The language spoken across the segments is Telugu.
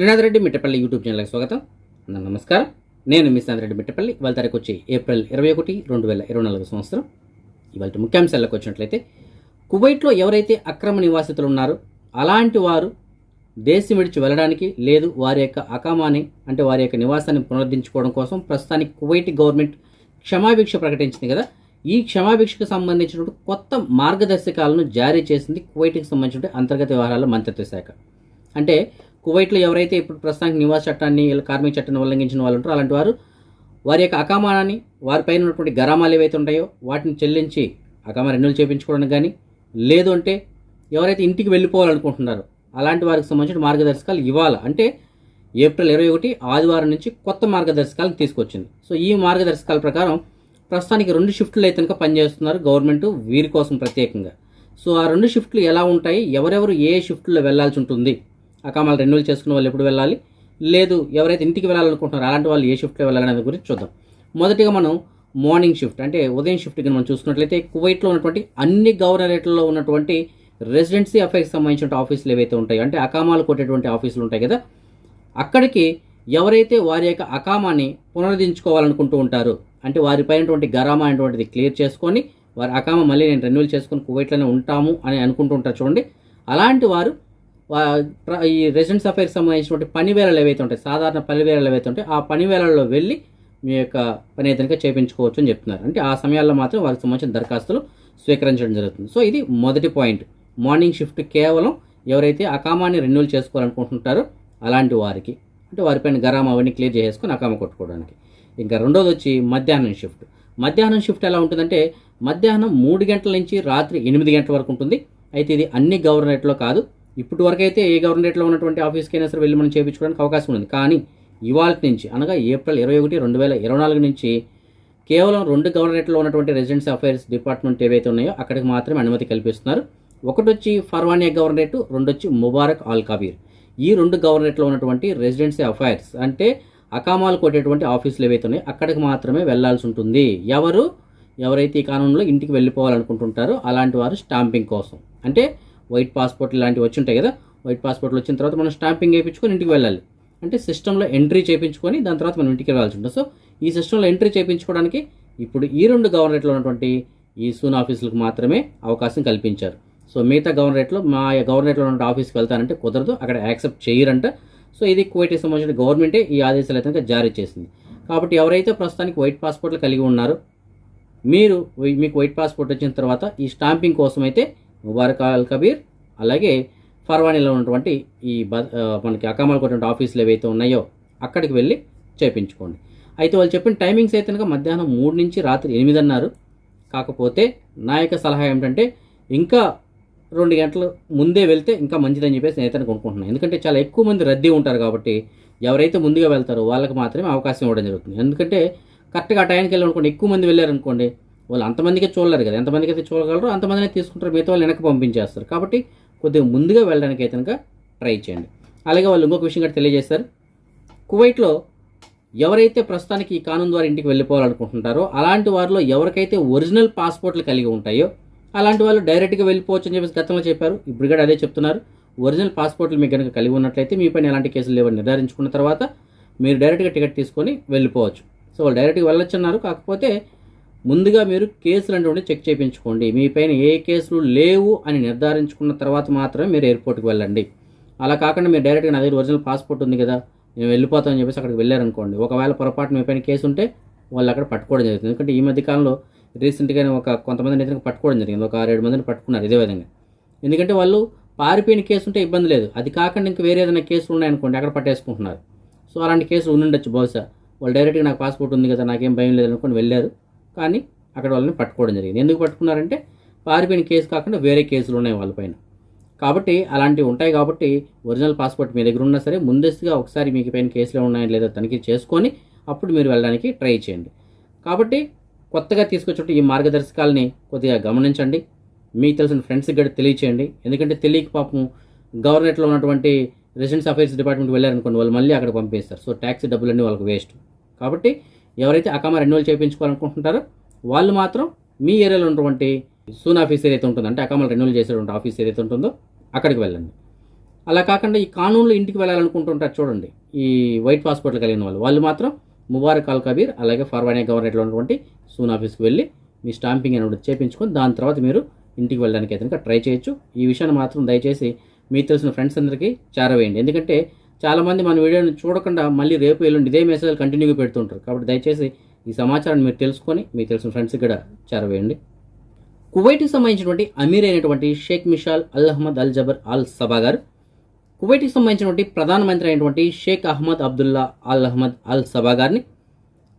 శ్రీనాథ్ రెడ్డి మిట్టపల్లి యూట్యూబ్ ఛానల్కి స్వాగతం. అందరికీ నమస్కారం. నేను మీ శ్రీనాథ్ రెడ్డి మిట్టపల్లి. ఇవాళ తారీఖు వచ్చి ఏప్రిల్ ఇరవై ఒకటి రెండు వేల ఇరవై నాలుగు సంవత్సరం. ఇవాళ ముఖ్యాంశాలకు వచ్చినట్లయితే కువైట్లో ఎవరైతే అక్రమ నివాసితులు ఉన్నారో అలాంటి వారు దేశం విడిచి వెళ్ళడానికి లేదు. వారి యొక్క అకామాని అంటే వారి యొక్క నివాసాన్ని పునరుద్ధరించుకోవడం కోసం ప్రస్తుతానికి కువైట్ గవర్నమెంట్ క్షమాభిక్ష ప్రకటించింది కదా. ఈ క్షమాభిక్షకు సంబంధించినటువంటి కొత్త మార్గదర్శకాలను జారీ చేసింది కువైట్కి సంబంధించిన అంతర్గత వ్యవహారాల మంత్రిత్వ శాఖ. అంటే కువైట్లో ఎవరైతే ఇప్పుడు ప్రస్తుతానికి నివాస చట్టాన్ని ఇలా కార్మిక చట్టాన్ని ఉల్లంఘించిన వాళ్ళు ఉంటారో అలాంటి వారు వారి యొక్క అకామానాన్ని వారిపైన ఉన్నటువంటి గరామాలు ఏవైతే ఉంటాయో వాటిని చెల్లించి అకామా రెన్యూల్ చేయించుకోవడానికి కానీ లేదు అంటే ఎవరైతే ఇంటికి వెళ్ళిపోవాలనుకుంటున్నారో అలాంటి వారికి సంబంధించిన మార్గదర్శకాలు ఇవ్వాలి? అంటే ఏప్రిల్ ఇరవై ఒకటి ఆదివారం నుంచి కొత్త మార్గదర్శకాలను తీసుకొచ్చింది. సో ఈ మార్గదర్శకాల ప్రకారం ప్రస్తుతానికి రెండు షిఫ్ట్లు అయితే కనుక పనిచేస్తున్నారు గవర్నమెంట్ వీరి కోసం ప్రత్యేకంగా. సో ఆ రెండు షిఫ్ట్లు ఎలా ఉంటాయి? ఎవరెవరు ఏ షిఫ్ట్లో వెళ్ళాల్సి ఉంటుంది? అకామాలు రెన్యువల్ చేసుకున్న వాళ్ళు ఎప్పుడు వెళ్ళాలి? లేదు ఎవరైతే ఇంటికి వెళ్ళాలనుకుంటున్నారో అలాంటి వాళ్ళు ఏ షిఫ్ట్లో వెళ్ళాలనే గురించి చూద్దాం. మొదటిగా మనం మార్నింగ్ షిఫ్ట్ అంటే ఉదయం షిఫ్ట్ కింద మనం చూసుకున్నట్లయితే కువైట్లో ఉన్నటువంటి అన్ని గవర్నరేట్లలో ఉన్నటువంటి రెసిడెన్సీ అఫైర్స్ సంబంధించిన ఆఫీసులు ఏవైతే ఉంటాయో అంటే అకామాలు కొట్టేటువంటి ఆఫీసులు ఉంటాయి కదా అక్కడికి ఎవరైతే వారి యొక్క అకామాని పునరుద్ధరించుకోవాలనుకుంటూ ఉంటారో అంటే వారిపైనటువంటి గరామా అనేటువంటిది క్లియర్ చేసుకొని వారి అకామ మళ్ళీ నేను రెన్యువల్ చేసుకొని కువైట్లోనే ఉంటాము అని అనుకుంటూ ఉంటారు చూడండి. అలాంటి వారు ఈ రెసిడెన్స్ అఫైర్స్ సంబంధించినటువంటి పని వేళలు ఏవైతే ఉంటాయి సాధారణ పని వేళలు ఏవైతే ఉంటాయి ఆ పని వేళల్లో వెళ్ళి మీ యొక్క పని ఏదైనా చేయించుకోవచ్చు అని చెప్తున్నారు. అంటే ఆ సమయాల్లో మాత్రం వారికి సంబంధించిన దరఖాస్తులు స్వీకరించడం జరుగుతుంది. సో ఇది మొదటి పాయింట్. మార్నింగ్ షిఫ్ట్ కేవలం ఎవరైతే అకామాన్ని రెన్యూల్ చేసుకోవాలనుకుంటుంటారో అలాంటి వారికి అంటే వారిపైన గరామ అవన్నీ క్లియర్ చేసుకొని అకామ కొట్టుకోవడానికి. ఇంకా రెండోది వచ్చి మధ్యాహ్నం షిఫ్ట్. మధ్యాహ్నం షిఫ్ట్ ఎలా ఉంటుందంటే మధ్యాహ్నం మూడు గంటల నుంచి రాత్రి ఎనిమిది గంటల వరకు ఉంటుంది. అయితే ఇది అన్ని గవర్నరేట్లో కాదు ఇప్పటి వరకు అయితే ఏ గవర్నరేట్లో ఉన్నటువంటి ఆఫీస్కి అయినా సరే వెళ్ళి మనం చేయించుకోవడానికి అవకాశం ఉంది. కానీ ఇవాళ నుంచి అనగా ఏప్రిల్ ఇరవై ఒకటి రెండు వేల ఇరవై నాలుగు నుంచి కేవలం రెండు గవర్నరేట్లో ఉన్నటువంటి రెసిడెన్సీ అఫైర్స్ డిపార్ట్మెంట్ ఏవైతే ఉన్నాయో అక్కడికి మాత్రమే అనుమతి కల్పిస్తున్నారు. ఒకటి వచ్చి ఫర్వానియా గవర్నరేట్ రెండు వచ్చి ముబారక్ ఆల్ కబీర్. ఈ రెండు గవర్నరేట్లో ఉన్నటువంటి రెసిడెన్సీ అఫైర్స్ అంటే అకామాలు కొట్టేటువంటి ఆఫీసులు ఏవైతే ఉన్నాయో అక్కడికి మాత్రమే వెళ్ళాల్సి ఉంటుంది. ఎవరు? ఎవరైతే ఈ కాలంలో ఇంటికి వెళ్ళిపోవాలనుకుంటుంటారో అలాంటి వారు స్టాంపింగ్ కోసం. అంటే వైట్ పాస్పోర్ట్ ఇలాంటివి వచ్చి ఉంటాయి కదా వైట్ పాస్పోర్ట్లు వచ్చిన తర్వాత మనం స్టాంపింగ్ వేయించుకొని ఇంటికి వెళ్ళాలి. అంటే సిస్టంలో ఎంట్రీ చేయించుకొని దాని తర్వాత మనం ఇంటికి వెళ్ళాల్సి ఉంటుంది. సో ఈ సిస్టంలో ఎంట్రీ చేయించుకోవడానికి ఇప్పుడు ఈ రెండు గవర్నరేట్లో ఉన్నటువంటి ఈ సూన్ ఆఫీసులకు మాత్రమే అవకాశం కల్పించారు. సో మిగతా గవర్నరేట్లో మా గవర్నరేట్లో ఉన్న ఆఫీస్కి వెళ్తానంటే కుదరదు అక్కడ యాక్సెప్ట్ చేయరంట. సో ఇది కువైట్కి సంబంధించిన గవర్నమెంటే ఈ ఆదేశాలు అయితే జారీ చేసింది. కాబట్టి ఎవరైతే ప్రస్తుతానికి వైట్ పాస్పోర్ట్లు కలిగి ఉన్నారో మీరు మీకు వైట్ పాస్పోర్ట్ వచ్చిన తర్వాత ఈ స్టాంపింగ్ కోసం అయితే ముబారక్ అల్ కబీర్ అలాగే ఫర్వానీలో ఉన్నటువంటి ఈ బ మనకి అకామాలు కొట్టిన ఆఫీసులు ఏవైతే ఉన్నాయో అక్కడికి వెళ్ళి చేపించుకోండి. అయితే వాళ్ళు చెప్పిన టైమింగ్స్ అయితే కనుక మధ్యాహ్నం మూడు నుంచి రాత్రి ఎనిమిది అన్నారు. కాకపోతే నా యొక్క సలహా ఏమిటంటే ఇంకా రెండు గంటలు ముందే వెళ్తే ఇంకా మంచిదని చెప్పేసి నేను అయితే అనుకుంటున్నాను. ఎందుకంటే చాలా ఎక్కువ మంది రద్దీ ఉంటారు కాబట్టి ఎవరైతే ముందుగా వెళ్తారో వాళ్ళకి మాత్రమే అవకాశం ఇవ్వడం జరుగుతుంది. ఎందుకంటే కరెక్ట్గా ఆ టైంకి వెళ్ళాలనుకోండి ఎక్కువ మంది వెళ్ళారనుకోండి వాళ్ళు అంతమందికే చూడలేరు కదా. ఎంతమందికి అయితే చూడగలరో అంతమందినే తీసుకుంటారు. మిగతా వాళ్ళు వెనక్కి పంపించేస్తారు. కాబట్టి కొద్దిగా ముందుగా వెళ్ళడానికి అయితే కనుక ట్రై చేయండి. అలాగే వాళ్ళు ఇంకొక విషయం కూడా తెలియజేశారు. కువైట్లో ఎవరైతే ప్రస్తుతానికి ఈ కానూన్ ద్వారా ఇంటికి వెళ్ళిపోవాలనుకుంటుంటారో అలాంటి వారిలో ఎవరికైతే ఒరిజినల్ పాస్పోర్ట్లు కలిగి ఉంటాయో అలాంటి వాళ్ళు డైరెక్ట్గా వెళ్ళిపోవచ్చు అని చెప్పేసి గతంలో చెప్పారు. ఇప్పుడు కూడా అదే చెప్తున్నారు. ఒరిజినల్ పాస్పోర్ట్లు మీకు కనుక కలిగి ఉన్నట్లయితే మీ పైన ఎలాంటి కేసులు లేవని నిర్ధారించుకున్న తర్వాత మీరు డైరెక్ట్గా టికెట్ తీసుకొని వెళ్ళిపోవచ్చు. సో వాళ్ళు డైరెక్ట్గా వెళ్ళొచ్చు అన్నారు. కాకపోతే ముందుగా మీరు కేసులు అనేటువంటి చెక్ చేయించుకోండి. మీ పైన ఏ కేసులు లేవు అని నిర్ధారించుకున్న తర్వాత మాత్రమే మీరు ఎయిర్పోర్ట్కి వెళ్ళండి. అలా కాకుండా మీరు డైరెక్ట్గా నా దగ్గర ఒరిజినల్ పాస్పోర్ట్ ఉంది కదా నేను వెళ్ళిపోతామని చెప్పేసి అక్కడికి వెళ్ళారనుకోండి. ఒకవేళ పొరపాటు మీ పైన కేసు ఉంటే వాళ్ళు అక్కడ పట్టుకోవడం జరుగుతుంది. ఎందుకంటే ఈ మధ్య కాలంలో రీసెంట్గానే ఒక కొంతమందిని అయితే పట్టుకోవడం జరిగింది. ఒక ఆరేడు మందిని పట్టుకున్నారు ఇదే విధంగా. ఎందుకంటే వాళ్ళు పారిపోయిన కేసు ఉంటే ఇబ్బంది లేదు. అది కాకుండా ఇంకా వేరే ఏదైనా కేసులు ఉన్నాయనుకోండి అక్కడ పట్టేసుకుంటున్నారు. సో అలాంటి కేసులు ఉండుండొచ్చు బహుశా. వాళ్ళు డైరెక్ట్గా నాకు పాస్పోర్ట్ ఉంది కదా నాకేం భయం లేదనుకోండి వెళ్ళారు. కానీ అక్కడ వాళ్ళని పట్టుకోవడం జరిగింది. ఎందుకు పట్టుకున్నారంటే పారిపోయిన కేసు కాకుండా వేరే కేసులు ఉన్నాయి వాళ్ళపైన కాబట్టి అలాంటివి ఉంటాయి కాబట్టి ఒరిజినల్ పాస్పోర్ట్ మీ దగ్గర ఉన్నా సరే ముందస్తుగా ఒకసారి మీకు పైన కేసులు ఉన్నాయో లేదో తనిఖీ చేసుకొని అప్పుడు మీరు వెళ్ళడానికి ట్రై చేయండి. కాబట్టి కొత్తగా తీసుకొచ్చిన ఈ మార్గదర్శకాలని కొద్దిగా గమనించండి. మీకు తెలిసిన ఫ్రెండ్స్కి కూడా తెలియచేయండి. ఎందుకంటే తెలియక పాపం గవర్నమెంట్లో ఉన్నటువంటి రెసిడెన్స్ అఫైర్స్ డిపార్ట్మెంట్ వెళ్ళారనుకోండి వాళ్ళు మళ్ళీ అక్కడ పంపిస్తారు. సో ట్యాక్సీ డబ్బులన్నీ వాళ్ళకి వేస్ట్. కాబట్టి ఎవరైతే అకామా రెన్యువల్ చేయించుకోవాలనుకుంటుంటారో వాళ్ళు మాత్రం మీ ఏరియాలో ఉన్నటువంటి సూన్ ఆఫీస్ ఏదైతే ఉంటుందో అంటే అకామలు రెన్యువల్ చేసేటువంటి ఆఫీస్ ఏదైతే ఉంటుందో అక్కడికి వెళ్ళండి. అలా కాకుండా ఈ కానూన్లో ఇంటికి వెళ్ళాలనుకుంటుంటారు చూడండి ఈ వైట్ పాస్పోర్ట్లు కలిగిన వాళ్ళు. వాళ్ళు మాత్రం ముబారక్ అల్ కబీర్ అలాగే ఫర్వానియా గవర్నమెంట్లో ఉన్నటువంటి సూన్ ఆఫీస్కి వెళ్ళి మీ స్టాంపింగ్ అనేది చేపించుకొని దాని తర్వాత మీరు ఇంటికి వెళ్ళడానికి అయితే ట్రై చేయొచ్చు. ఈ విషయాన్ని మాత్రం దయచేసి మీకు తెలిసిన ఫ్రెండ్స్ అందరికీ చేరవేయండి. ఎందుకంటే చాలామంది మన వీడియోని చూడకుండా మళ్ళీ రేపు ఎల్లుండి ఇదే మెసేజ్ కంటిన్యూగా పెడుతుంటారు. కాబట్టి దయచేసి ఈ సమాచారాన్ని మీరు తెలుసుకొని మీకు తెలిసిన ఫ్రెండ్స్కి కూడా చేరవేయండి. కువైట్కి సంబంధించినటువంటి అమీర్ అయినటువంటి Sheikh Mishal Al Ahmad Al Jaber Al Sabah గారు కువైట్కి సంబంధించినటువంటి ప్రధానమంత్రి అయినటువంటి Sheikh Ahmad Abdullah Al Ahmad Al Sabah గారిని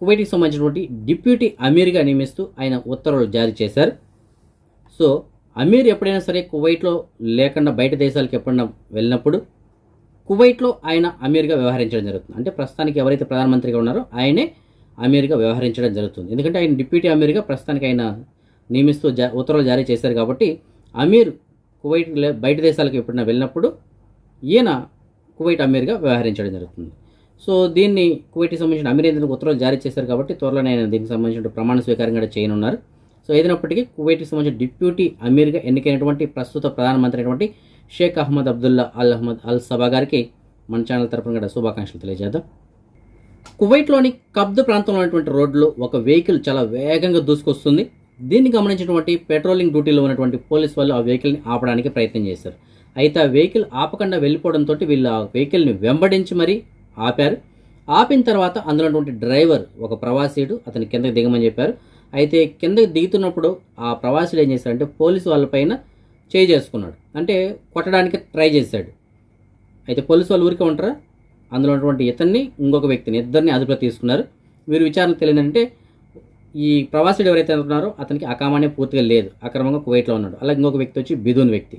కువైట్కి సంబంధించినటువంటి డిప్యూటీ అమీర్గా నియమిస్తూ ఆయన ఉత్తర్వులు జారీ చేశారు. సో అమీర్ ఎప్పుడైనా సరే కువైట్లో లేకుండా బయట దేశాలకు ఎప్పుడైనా వెళ్ళినప్పుడు కువైట్లో ఆయన అమీర్గా వ్యవహరించడం జరుగుతుంది. అంటే ప్రస్తుతానికి ఎవరైతే ప్రధానమంత్రిగా ఉన్నారో ఆయనే అమీర్గా వ్యవహరించడం జరుగుతుంది. ఎందుకంటే ఆయన డిప్యూటీ అమీర్గా ప్రస్తుతానికి ఆయన నియమిస్తూ జా ఉత్తర్వులు జారీ చేశారు కాబట్టి అమీర్ కువైట్ లే- బయట దేశాలకు ఎప్పుడైనా వెళ్ళినప్పుడు ఈయన కువైట్ అమీర్గా వ్యవహరించడం జరుగుతుంది. సో దీన్ని కువైట్కి సంబంధించిన అమీర్ ఎందుకు ఉత్తర్వులు జారీ చేశారు కాబట్టి త్వరలోనే ఆయన దీనికి సంబంధించిన ప్రమాణ స్వీకారం కూడా చేయనున్నారు. సో ఏదైనప్పటికీ కువైట్కి సంబంధించిన డిప్యూటీ అమీర్గా ఎన్నికైనటువంటి ప్రస్తుత ప్రధానమంత్రి అయినటువంటి Sheikh Ahmad Abdullah Al Ahmad Al Sabah గారికి మన ఛానల్ తరపున కూడా శుభాకాంక్షలు తెలియజేద్దాం. కువైట్లోని కబ్దు ప్రాంతంలో ఉన్నటువంటి రోడ్లో ఒక వెహికల్ చాలా వేగంగా దూసుకొస్తుంది. దీన్ని గమనించినటువంటి పెట్రోలింగ్ డ్యూటీలో ఉన్నటువంటి పోలీస్ వాళ్ళు ఆ వెహికల్ని ఆపడానికి ప్రయత్నం చేశారు. అయితే ఆ వెహికల్ ఆపకుండా వెళ్ళిపోవడంతో వీళ్ళు ఆ వెహికల్ని వెంబడించి మరీ ఆపారు. ఆపిన తర్వాత అందులో ఉన్నటువంటి డ్రైవర్ ఒక ప్రవాసీడు అతని కిందకి దిగమని చెప్పారు. అయితే కిందకి దిగుతున్నప్పుడు ఆ ప్రవాసీడు ఏం చేశారంటే పోలీసు వాళ్ళపైన చేయి చేసుకున్నాడు అంటే కొట్టడానికి ట్రై చేశాడు. అయితే పోలీసు వాళ్ళు ఊరికే ఉంటారా? అందులో ఉన్నటువంటి ఇతన్ని ఇంకొక వ్యక్తిని ఇద్దరిని అదుపులో తీసుకున్నారు. వీరు విచారణ తెలియదంటే ఈ ప్రవాసుడు ఎవరైతే ఉన్నారో అతనికి అకామానే పూర్తిగా లేదు. అక్రమంగా కువైట్లో ఉన్నాడు. అలాగే ఇంకొక వ్యక్తి వచ్చి బిదూన్ వ్యక్తి.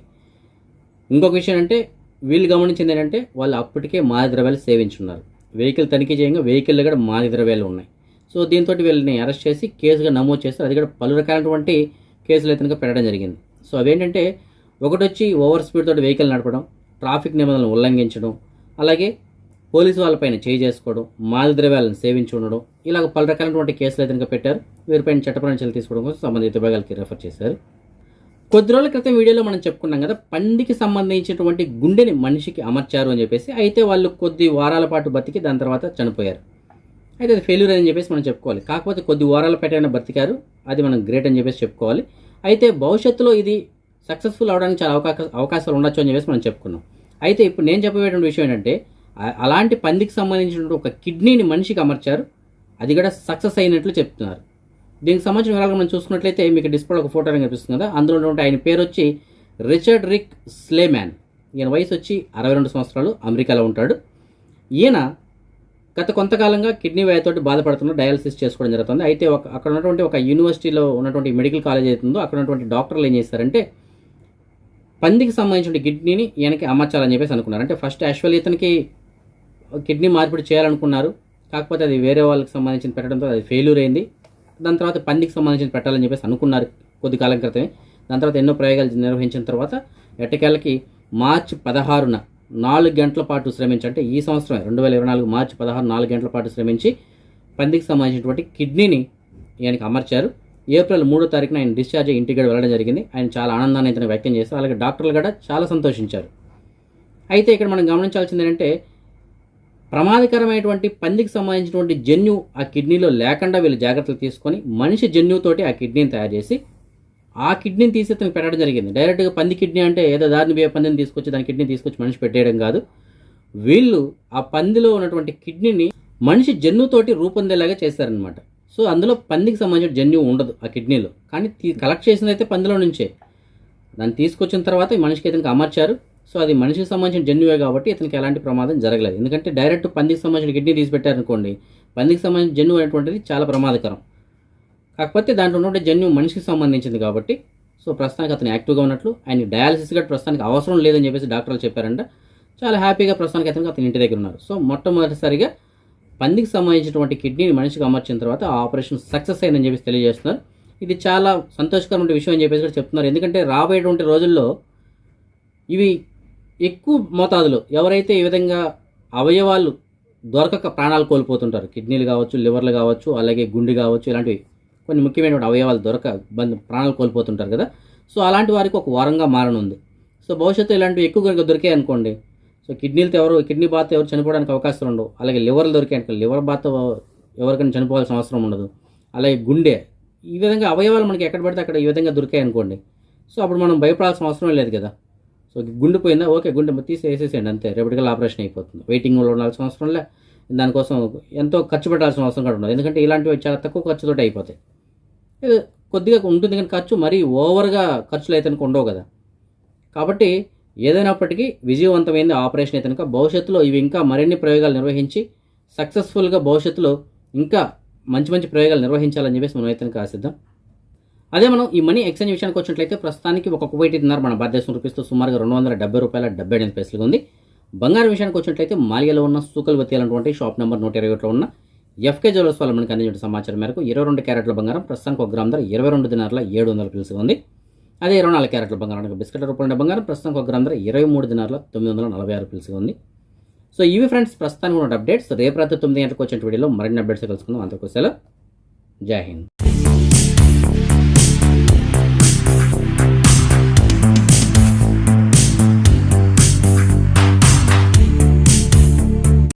ఇంకొక విషయం అంటే వీళ్ళు గమనించింది ఏంటంటే వాళ్ళు అప్పటికే మాది ద్రవ్యాలు సేవించున్నారు. వెహికల్ తనిఖీ చేయంగా వెహికల్లో కూడా మాది ద్రవ్యాలు ఉన్నాయి. సో దీంతో వీళ్ళని అరెస్ట్ చేసి కేసుగా నమోదు చేస్తారు. అది కూడా పలు రకాలైనటువంటి కేసులు ఇతనిగా పెట్టడం జరిగింది. సో అవేంటంటే ఒకటి వచ్చి ఓవర్ స్పీడ్ తోటి వెహికల్ నడపడం ట్రాఫిక్ నిబంధనలు ఉల్లంఘించడం అలాగే పోలీసు వాళ్ళపైన చేయి చేసుకోవడం మాది ద్రవ్యాలను సేవించి ఉండడం ఇలాగ పలు రకాలైనటువంటి కేసులు అయితే కనుక పెట్టారు. వీరిపైన చట్టపరమైన చర్యలు తీసుకోవడం కోసం సంబంధిత విభాగాలకి రెఫర్ చేశారు. కొద్ది రోజుల క్రితం వీడియోలో మనం చెప్పుకున్నాం కదా పందికి సంబంధించినటువంటి గుండెని మనిషికి అమర్చారు అని చెప్పేసి అయితే వాళ్ళు కొద్ది వారాల పాటు బతికి దాని తర్వాత చనిపోయారు. అయితే అది ఫెయిల్యూర్ అని చెప్పేసి మనం చెప్పుకోవాలి. కాకపోతే కొద్ది వారాల పాటైనా బతికారు అది మనం గ్రేట్ అని చెప్పేసి చెప్పుకోవాలి. అయితే భవిష్యత్తులో ఇది సక్సెస్ఫుల్ అవడానికి చాలా అవకాశ అవకాశాలు ఉండొచ్చు అని చెప్పేసి మనం చెప్పుకున్నాం. అయితే ఇప్పుడు నేను చెప్పబోయేటువంటి విషయం ఏంటంటే అలాంటి పందికి సంబంధించినటువంటి ఒక కిడ్నీని మనిషికి అమర్చారు అది కూడా సక్సెస్ అయినట్లు చెప్తున్నారు. దీనికి సంబంధించిన వివరాలు మనం చూసుకున్నట్లయితే మీకు డిస్ప్లే ఒక ఫోటో కనిపిస్తుంది కదా అందులో ఉన్నటువంటి ఆయన పేరు వచ్చి రిచర్డ్ రిక్ స్లేమ్యాన్ ఈయన వయసు వచ్చి అరవై రెండు సంవత్సరాలు అమెరికాలో ఉంటాడు. ఈయన గత కొంతకాలంగా కిడ్నీ వ్యాధితోటి బాధపడుతున్న డయాలసిస్ చేసుకోవడం జరుగుతుంది. అయితే ఒక అక్కడ ఉన్నటువంటి ఒక యూనివర్సిటీలో ఉన్నటువంటి మెడికల్ కాలేజ్ అవుతుందో అక్కడ ఉన్నటువంటి డాక్టర్లు ఏం చేశారంటే పందికి సంబంధించిన కిడ్నీని ఈయనకి అమర్చాలని చెప్పేసి అనుకున్నారు. అంటే ఫస్ట్ యాక్చువల్లీ ఇతనికి కిడ్నీ మార్పిడి చేయాలనుకున్నారు. కాకపోతే అది వేరే వాళ్ళకి సంబంధించిన పెట్టడంతో అది ఫెయిల్యూర్ అయింది. దాని తర్వాత పందికి సంబంధించిన పెట్టాలని చెప్పేసి అనుకున్నారు కొద్ది కాలం క్రితమే. దాని తర్వాత ఎన్నో ప్రయోగాలు నిర్వహించిన తర్వాత ఎట్టకేళ్ళకి మార్చి పదహారున నాలుగు గంటల పాటు శ్రమించి అంటే ఈ సంవత్సరం రెండు వేల ఇరవై నాలుగు మార్చి పదహారు నాలుగు గంటల పాటు శ్రమించి పందికి సంబంధించినటువంటి కిడ్నీని ఈయనకి అమర్చారు. ఏప్రిల్ మూడో తారీఖున ఆయన డిశ్చార్జ్ అయ్యి ఇంటికి వెళ్ళడం జరిగింది. ఆయన చాలా ఆనందాన్ని అయితే వ్యక్తం చేశారు. అలాగే డాక్టర్లు కూడా చాలా సంతోషించారు. అయితే ఇక్కడ మనం గమనించాల్సింది ఏంటంటే ప్రమాదకరమైనటువంటి పందికి సంబంధించినటువంటి జన్యు ఆ కిడ్నీలో లేకుండా వీళ్ళు జాగ్రత్తలు తీసుకొని మనిషి జన్యుతోటి ఆ కిడ్నీని తయారు చేసి ఆ కిడ్నీని తీసి అతనికి పెట్టడం జరిగింది. డైరెక్ట్గా పంది కిడ్నీ అంటే ఏదో దారిని పోయే పందిని తీసుకొచ్చి దాని కిడ్నీ తీసుకొచ్చి మనిషి పెట్టేయడం కాదు. వీళ్ళు ఆ పందిలో ఉన్నటువంటి కిడ్నీని మనిషి జన్యుతోటి రూపొందేలాగా చేశారనమాట సో అందులో పందికి సంబంధించిన జన్యు ఉండదు ఆ కిడ్నీలో. కానీ కలెక్ట్ చేసింది అయితే పందిలో నుంచే. దాన్ని తీసుకొచ్చిన తర్వాత మనిషికి ఇతనికి అమర్చారు. సో అది మనిషికి సంబంధించిన జన్యువే కాబట్టి ఇతనికి ఎలాంటి ప్రమాదం జరగలేదు. ఎందుకంటే డైరెక్ట్ పందికి సంబంధించిన కిడ్నీ తీసి పెట్టారనుకోండి పందికి సంబంధించిన జన్యు అనేటువంటిది చాలా ప్రమాదకరం. కాకపోతే దాంట్లో ఉన్నటువంటి జన్యు మనిషికి సంబంధించింది కాబట్టి సో ప్రస్తుతానికి అతను యాక్టివ్గా ఉన్నట్లు ఆయన డయాలసిస్ కూడా ప్రస్తుతానికి అవసరం లేదని చెప్పేసి డాక్టర్లు చెప్పారంట. చాలా హ్యాపీగా ప్రస్తుతానికి అతనికి అతని ఇంటి దగ్గర ఉన్నారు. సో మొట్టమొదటిసారిగా పందికి సంబంధించినటువంటి కిడ్నీని మనిషికి అమర్చిన తర్వాత ఆ ఆపరేషన్ సక్సెస్ అయిందని చెప్పేసి తెలియజేస్తున్నారు. ఇది చాలా సంతోషకరమైన విషయం అని చెప్పేసి కూడా చెప్తున్నారు. ఎందుకంటే రాబోయేటువంటి రోజుల్లో ఇవి ఎక్కువ మోతాదులో ఎవరైతే ఈ విధంగా అవయవాలు దొరకక ప్రాణాలు కోల్పోతుంటారు కిడ్నీలు కావచ్చు లివర్లు కావచ్చు అలాగే గుండె కావచ్చు ఇలాంటివి కొన్ని ముఖ్యమైనటువంటి అవయవాలు దొరక బంద్ ప్రాణాలు కోల్పోతుంటారు కదా. సో అలాంటి వారికి ఒక వారంగా మారనుంది. సో భవిష్యత్తు ఇలాంటివి ఎక్కువ కనుక దొరికాయి అనుకోండి సో కిడ్నీలతో ఎవరు కిడ్నీ బాత్ ఎవరు చనిపోవడానికి అవకాశాలు ఉండవు. అలాగే లివర్లు దొరికే లివర్ బాత్ ఎవరికైనా చనిపోవాల్సిన అవసరం ఉండదు. అలాగే గుండె. ఈ విధంగా అవయవాలు మనకి ఎక్కడ పడితే అక్కడ ఈ విధంగా దొరికాయి అనుకోండి. సో అప్పుడు మనం భయపడాల్సిన అవసరం లేదు కదా. సో గుండె పోయిందా? ఓకే గుండె తీసి వేసేసేయండి అంతే. రేపటికల్లా ఆపరేషన్ అయిపోతుంది. వెయిటింగ్లో ఉండాల్సిన అవసరం లే. దానికోసం ఎంతో ఖర్చు పెట్టాల్సిన అవసరం కూడా ఉండదు. ఎందుకంటే ఇలాంటివి చాలా తక్కువ ఖర్చుతోటి అయిపోతాయి. కొద్దిగా ఉంటుంది కానీ ఖర్చు మరీ ఓవర్గా ఖర్చులు అయితే ఉండవు కదా. కాబట్టి ఏదైనప్పటికీ విజయవంతమైంది ఆపరేషన్ అయితే కనుక భవిష్యత్తులో ఇవి ఇంకా మరిన్ని ప్రయోగాలు నిర్వహించి సక్సెస్ఫుల్గా భవిష్యత్తులో ఇంకా మంచి మంచి ప్రయోగాలు నిర్వహించాలని చెప్పేసి మనం అయితే కనుక ఆశిద్దాం. అదే మనం ఈ మనీ ఎక్స్చేంజ్ విషయానికి వచ్చినట్లయితే ప్రస్తుతానికి ఒక కువైట్ మన భారతదేశం రూపిస్తూ సుమారుగా రెండు వందల డెబ్బై రూపాయల డెబ్బై ఎనిమిది పైసలుగా ఉంది. బంగారం విషయానికి వచ్చినట్లయితే మాలియాలో ఉన్న సూకల్ వతీయాలన్నటువంటి షాప్ నెంబర్ నూట ఇరవై ఒకటిలో ఉన్న ఎఫ్కే జ్యువెలర్స్ వాళ్ళు మనకి అందించిన సమాచారం మేరకు ఇరవై రెండు క్యారెట్ల బంగారం ప్రస్తుతానికి ఒక గ్రామ్ ధర ఇరవై రెండు దినార్ల ఏడు వందల పిలుసుగా ఉంది. అదే ఇరవై నాలుగు క్యారెట్ల బంగారం బిస్కెట్ రూపాయల బంగారం ప్రస్తుతానికి ఒక గ్రామ్ ధర ఇరవై మూడు దినారుల తొమ్మిది వందల నలభై ఆరు పిలుసుగా ఉంది. సో ఇవి ఫ్రెండ్స్ ప్రస్తుతానికి ఉన్న అప్డేట్స్ రేపు రాత్రి తొమ్మిది గంటలకు వచ్చిన వీడియోలో మరిన్ని అప్డేట్స్ కలుసుకుందాం అందరికీ సెలవు. జై హింద్.